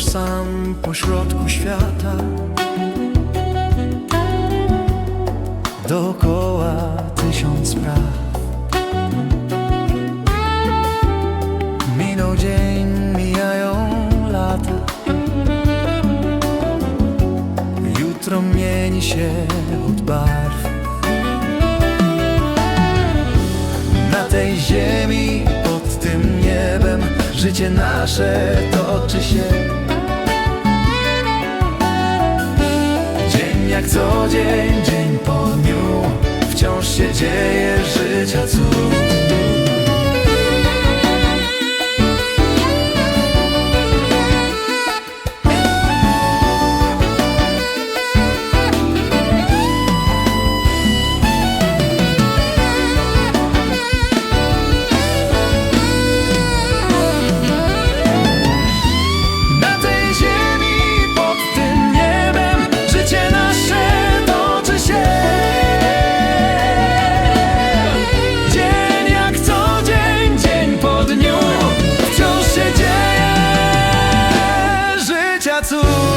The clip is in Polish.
stoisz sam pośrodku świata. Dookoła tysiąc spraw. Minął dzień, mijają lata Jutro mieni się od barw. Na tej ziemi, pod tym niebem Życie nasze toczy się. Dzień, dzień po dniu. Wciąż się dzieje życia cud azul.